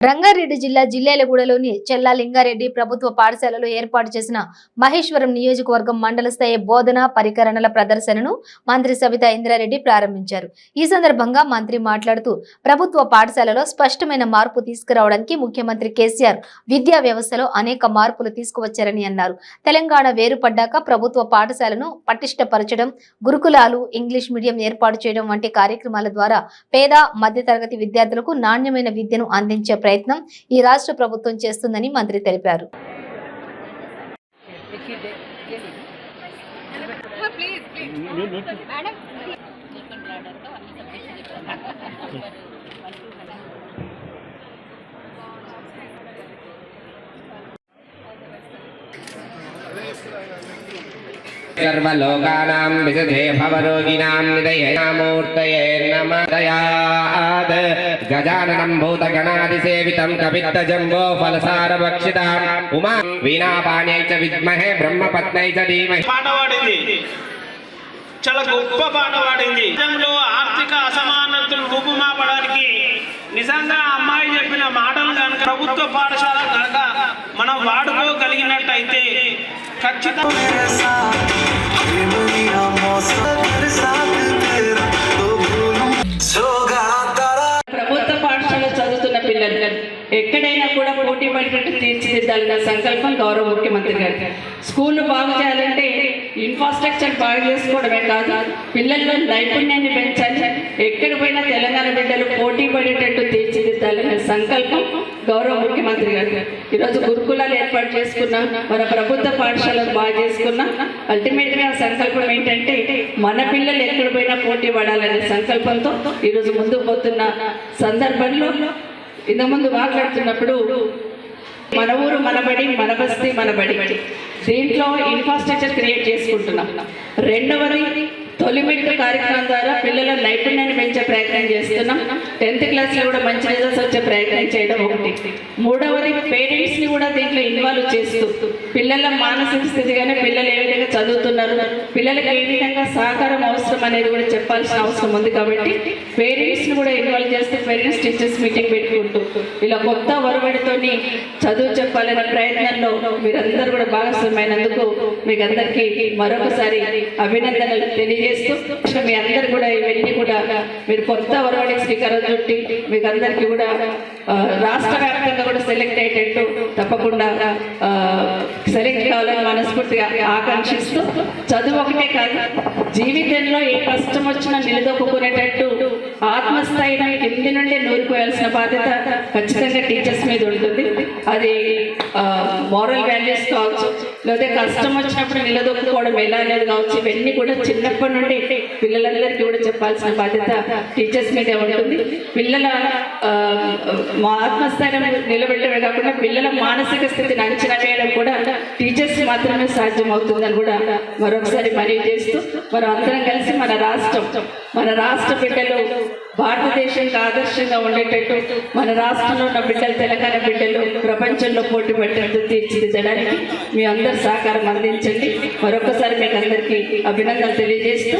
రంగారెడ్డి జిల్లా జిల్లేలగూడలోని చెల్లా లింగారెడ్డి ప్రభుత్వ పాఠశాలలో ఏర్పాటు చేసిన మహేశ్వరం నియోజకవర్గం మండల స్థాయి బోధన పరికరణల ప్రదర్శనను మంత్రి సబితా ఇంద్రారెడ్డి ప్రారంభించారు. ఈ సందర్భంగా మంత్రి మాట్లాడుతూ ప్రభుత్వ పాఠశాలలో స్పష్టమైన మార్పు తీసుకురావడానికి ముఖ్యమంత్రి కేసీఆర్ విద్యా వ్యవస్థలో అనేక మార్పులు తీసుకువచ్చారని అన్నారు. తెలంగాణ వేరుపడ్డాక ప్రభుత్వ పాఠశాలను పటిష్టపరచడం గురుకులాలు ఇంగ్లీష్ మీడియం ఏర్పాటు చేయడం వంటి కార్యక్రమాల ద్వారా పేద మధ్యతరగతి విద్యార్థులకు నాణ్యమైన విద్యను అందించే ప్రయత్నం ఈ రాష్ట్ర ప్రభుత్వం చేస్తుందని మంత్రి తెలిపారు. सर्वलोकानां विशदे भवरोगिणां निदयनामूर्तये नमः दयाद गजाननं भूतगणादिसेवितं कपित्तजम्बो फलसारभक्षिताम् उमा वीणापाण्यै च विद्महे ब्रह्मपत्न्यै च धीमहि పాట పాడింది చాలా గొప్ప పాట పాడింది దేశంలో ఆర్థిక అసమానతలు రూపుమాపడానికి నిజంగా అమ్మాయి చెప్పిన మాటలు కనుక ప్రభుత్వ పాఠశాల కనుక మనం వాడుకోగలిగినట్టయితే ఖచ్చితంగా ప్రభుత్వ పాఠశాల చదువుతున్న పిల్లలు ఎక్కడైనా కూడా పోటీ పడినట్టు తీర్చిదిద్దాలన్న సంకల్పం గౌరవ ముఖ్యమంత్రి గారు. స్కూల్ బాగు చేయాలంటే ఇన్ఫ్రాస్ట్రక్చర్ బాగు చేసుకోవడమే కాదు పిల్లల్లో నైపుణ్యాన్ని పెంచాలి ఎక్కడ పోయినా తెలంగాణ బిడ్డలు పోటీ పడేటట్టు తీర్చిదిద్దాలనే సంకల్పం గౌరవ ముఖ్యమంత్రి గారు. ఈరోజు గురుకులాలు ఏర్పాటు చేసుకున్నాం మన ప్రభుత్వ పాఠశాలను బాగా చేసుకున్నాం అల్టిమేట్గా సంకల్పం ఏంటంటే మన పిల్లలు ఎక్కడ పోయినా పోటీ పడాలనే సంకల్పంతో ఈరోజు ముందుకు పోతున్న సందర్భంలో ఇంతకుముందు మాట్లాడుతున్నప్పుడు మన ఊరు మనబడి మన బస్తీ మనబడి దీంట్లో ఇన్ఫ్రాస్ట్రక్చర్ క్రియేట్ చేసుకుంటున్నాం. రెండవది తొలి మెట్టు కార్యక్రమం ద్వారా పిల్లల నైపుణ్యాన్ని పెంచే ప్రయత్నం చేస్తున్నాం. టెన్త్ క్లాస్లో కూడా మంచి రిజల్ట్స్ వచ్చే ప్రయత్నం చేయడం ఒకటి. మూడవది పేరెంట్స్ని కూడా దీంట్లో ఇన్వాల్వ్ చేస్తూ పిల్లల మానసిక స్థితిగానే పిల్లలు ఏ విధంగా చదువుతున్నారు పిల్లలకి ఏ విధంగా సహకారం అవసరం అనేది కూడా చెప్పాల్సిన అవసరం ఉంది కాబట్టి పేరెంట్స్ని కూడా ఇన్వాల్వ్ చేస్తూ పేరెంట్స్ టీచర్స్ మీటింగ్ పెట్టుకుంటూ ఇలా కొత్త ఒరవడితోని చదువు చెప్పాలనే ప్రయత్నంలో మీరందరూ కూడా భాగస్వామైనందుకు మీకు అందరికీ మరొకసారి అభినందనలు తెలియజేస్తూ మీ అందరు కూడా ఇవన్నీ కూడా మీరు కొత్త ఒరవడికి శ్రీకారం చుట్టి మీకు అందరికీ కూడా రాష్ట్ర వ్యాప్తంగా కూడా సెలెక్ట్ అయ్యేటట్టు తప్పకుండా సెలెక్ట్ కావాలని మనస్ఫూర్తిగా ఆకాంక్షిస్తూ చదువు ఒకటే కాదు జీవితంలో ఏ కష్టం వచ్చినా నిలదొక్కునేటట్టు ఆత్మస్థైర్యం కింది నుండి నూరిపోయాల్సిన బాధ్యత ఖచ్చితంగా టీచర్స్ మీద ఉంటుంది. అది మారల్ వాల్యూస్ కావచ్చు లేకపోతే కష్టం వచ్చినప్పుడు నిలదొక్కుకోవడం ఎలా అనేది కావచ్చు ఇవన్నీ కూడా చిన్నప్పటి నుండి పిల్లలందరికీ కూడా చెప్పాల్సిన బాధ్యత టీచర్స్ మీదే ఉంటుంది. పిల్లల ఆ, ఆత్మస్థైర్యం నిలబెట్టడమే కాకుండా పిల్లల మానసిక స్థితిని అంచనా వేయడం కూడా మాత్రమే సాధ్యమవుతుందని కూడా మరొకసారి మనవి చేస్తూ మనం అందరం కలిసి మన రాష్ట్రం మన రాష్ట్ర బిడ్డలు భారతదేశానికి ఆదర్శంగా ఉండేటట్టు మన రాష్ట్రంలో ఉన్న బిడ్డలు తెలంగాణ బిడ్డలు ప్రపంచంలో పోటీ పట్టేట్టు తీర్చిదిద్దడానికి మీ అందరు సహకారం అందించండి. మరొకసారి మీకు అందరికీ అభినందనలు తెలియజేస్తూ